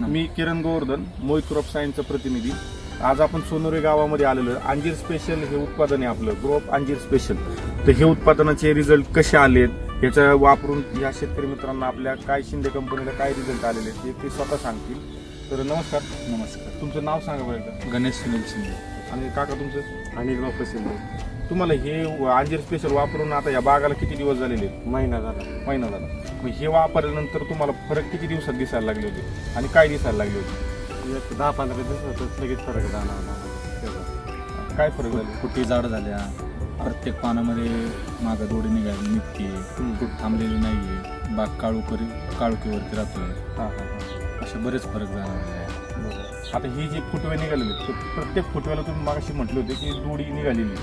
मी Kiran Govardhan Mohit crop सायन्सचा प्रतिनिधी. आज आपण सोनोरे गावामध्ये आलेलो. अंजीर स्पेशल हे उत्पादन आहे आपलं. ग्रोप अंजीर स्पेशल तर हे उत्पादनाचे रिझल्ट कसे आलेत? याचा वापरून या शेतकरी मित्रांना आपल्या काय शिंदे कंपनीला काय रिझल्ट आलेले आहेत ते स्वतः सांगतील. तर नमस्कार. नमस्कार. तुमचं नाव सांगा बरं. गणेश सुनील शिंदे. आणि काका तुमचं? आणि पसंत तुम्हाला हे अंजीर स्पेशल वापरून आता या बागाला किती दिवस झालेले आहेत? महिना झाला. महिना झाला. मग हे वापरल्यानंतर तुम्हाला फरक किती दिवसात दिसायला लागले होते? आणि काय दिसायला लागले होते? एक दहा पंधरा दिवसातच लगेच फरक जाणवला त्याचा. काय फरक झाले? फुटी जाड झाल्या. प्रत्येक पानामध्ये मागं दोडी निघाली निघते. फूट थांबलेली नाहीये. बाग काळूकरी काळुकीवरती राहतोय. हां हां हां. असे बरेच फरक जाणवलेले आहे आता ही जी फुटवे निघालेले प्रत्येक फुटव्याला तुम्ही मागाशी म्हटले होते की दोडी निघालेली.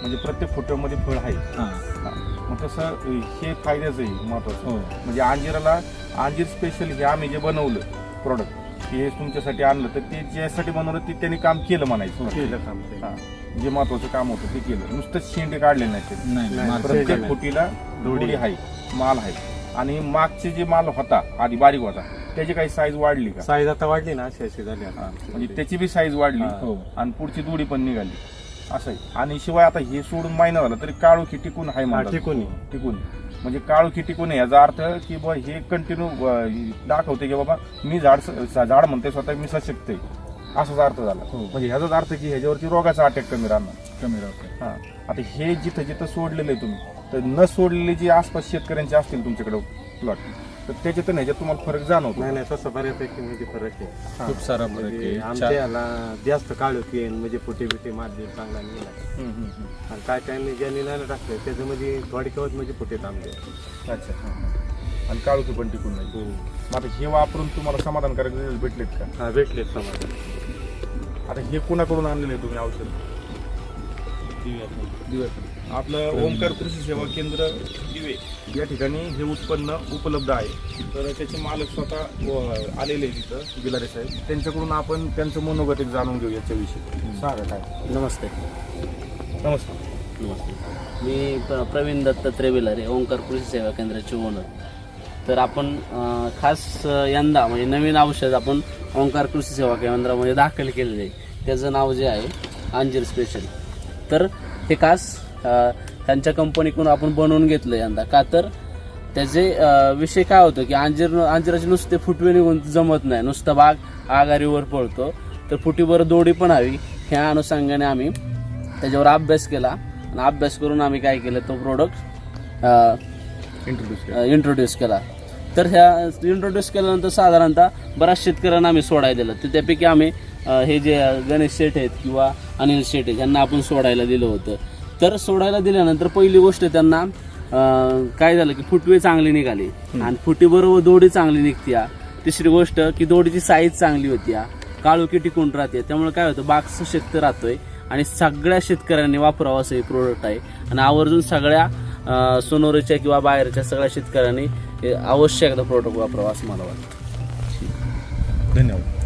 म्हणजे प्रत्येक फुटव्यामध्ये फळ आहे. मग तसं हे फायद्याचं आहे महत्वाचं. हो. म्हणजे अंजिराला अंजीर स्पेशल हे आम्ही जे बनवलं प्रॉडक्ट हे तुमच्यासाठी आणलं तर ते ज्यासाठी बनवलं ते त्यांनी काम केलं म्हणायचं. केलं काम. जे महत्वाचं काम होतं ते केलं. नुसतं शेंडे काढले नाही प्रत्येक. फुटीला दोडी आहे माल आहे. आणि मागचे जे माल होता आधी बारीक होता त्याची काही साईज वाढली का? साईज आता वाढली ना अशी अशी झाली आता. म्हणजे त्याची बी साईज वाढली. हा. आणि पुढची दोडी पण निघाली. असं आहे. आणि शिवाय आता हे सोडून महिना झाला तरी काळोखी टिकून आहे हा, म्हणतात. टिकून टिकून. म्हणजे काळोखी टिकून आहे याचा अर्थ की बा हे कंटिन्यू दाखवते की बाबा मी झाड स- झाड म्हणते स्वतः मी सशक्त आहे. असाच अर्थ झाला. हो. म्हणजे ह्याचाच अर्थ की ह्याच्यावरती रोगाचा अटॅक कमी राहणार. कमी राहतोय हा. आता हे जिथं जिथं सोडलेलं आहे तुम्ही तर न सोडलेले जे आसपास शेतकऱ्यांचे असतील तुमच्याकडे प्लॉट तर त्याच्यातून ह्याच्यात तुम्हाला फरक जाणवतो. नाही नाही तसं बऱ्यापैकी म्हणजे फरक आहे. खूप सारा फरक म्हणजे आहे. आमच्या चार- याला जास्त काळू येईन म्हणजे फुटे बिटे मारले चांगला निघाला हम्म, हम्म, हम्म. आणि काय काय ज्यांनी नाही टाकलं त्याच्यामध्ये थोडी केवळ म्हणजे फुटे थांबले अच्छा हा, हा. आणि काळोखी पण टिकून नाही मग आता हे वापरून तुम्हाला समाधानकारक रिझल्ट भेटलेत का? हा भेटले समाज आता हे कुणाकडून आणलेलं आहे तुम्ही औषध? आपलं ओंकार कृषी सेवा केंद्र दिवे या ठिकाणी हे उत्पन्न उपलब्ध आहे. तर त्याचे मालक स्वतः व- आलेले तिथं बिलारे साहेब त्यांच्याकडून आपण त्यांचं मनोगत एक जाणून घेऊ याच्याविषयी सांगा काय? नमस्ते. नमस्कार. नमस्ते. मी प्र प्रवीण दत्त त्रेविलारे ओंकार कृषी सेवा केंद्राचे ओनर तर आपण खास यंदा म्हणजे नवीन औषध आपण ओंकार कृषी सेवा केंद्रामध्ये दाखल केलेले आहे. त्याचं नाव जे आहे अंजीर स्पेशल तर हे खास अं, त्यांच्या कंपनीकडून आपण बनवून घेतलं यंदा. का तर त्याचे विषय काय होतं की अंजीर अंजिराचे नुसते फुटवे निघून जमत नाही. नुसतं बाग आघारीवर पळतो तर फुटीवर दोडी पण हवी. ह्या अनुषंगाने आम्ही त्याच्यावर अभ्यास केला. आणि अभ्यास करून आम्ही काय केलं तो प्रोडक्ट इंट्रोड्यूस इंट्रोड्यूस केला. तर ह्या इंट्रोड्यूस केल्यानंतर साधारणतः बऱ्याच शेतकऱ्यांना आम्ही सोडायला दिलं. तर त्यापैकी आम्ही हे जे गणेश शेठ आहेत किंवा अनिल शेठ आहेत यांना आपण सोडायला दिलं होतं. तर सोडायला दिल्यानंतर पहिली गोष्ट त्यांना काय झालं की फुटवे चांगली निघाली. आणि फुटीबरोबर दोडी चांगली निघते तिसरी गोष्ट की दोडीची साईज चांगली होती काळोखी टिकून राहते? त्यामुळे काय होतं बाग सशक्त राहतोय आणि सगळ्या शेतकऱ्यांनी वापरावं असं हे प्रोडक्ट आहे. आणि आवर्जून सगळ्या सोनोरीच्या किंवा बाहेरच्या सगळ्या शेतकऱ्यांनी हे अवश्य एकदा प्रोडक्ट वापरावा असं मला वाटतं. धन्यवाद.